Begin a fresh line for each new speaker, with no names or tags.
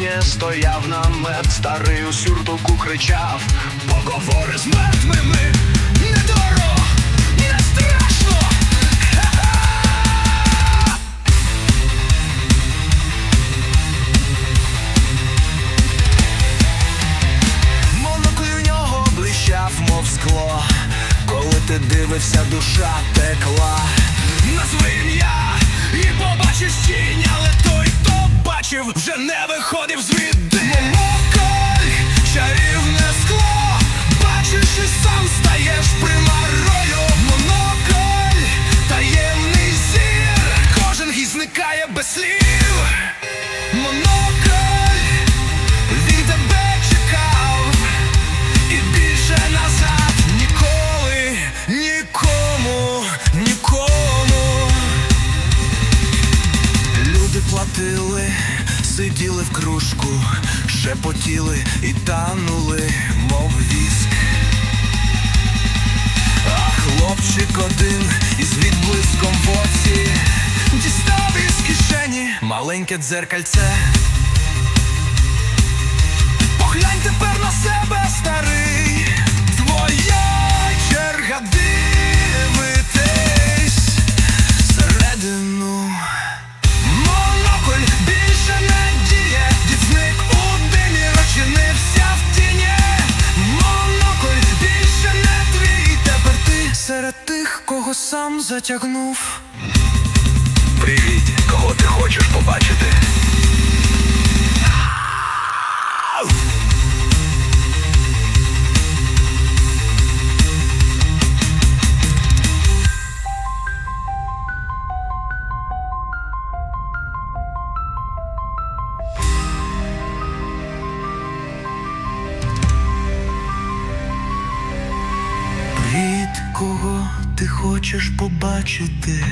пісні стояв намет, старий у сюртуку кричав Поговори з мертвими, ти дивився, душа текла. Назви ім'я і побачиш тінь, бачив, вже не виходив звідти. Монокль, чарівне скло, бачиш і сам стаєш примарою. Монокль, таємний зір, кожен гість зникає без слів. Монокль, він тебе чекав. І більше назад ніколи, нікому, нікому. Люди платили, сиділи в кружку, шепотіли і танули, мов віск. А хлопчик один із відблиском в оці дістав із кишені маленьке дзеркальце. Ти тих, кого сам затягнув. Привіт, кого ти хочеш ти хочеш побачити?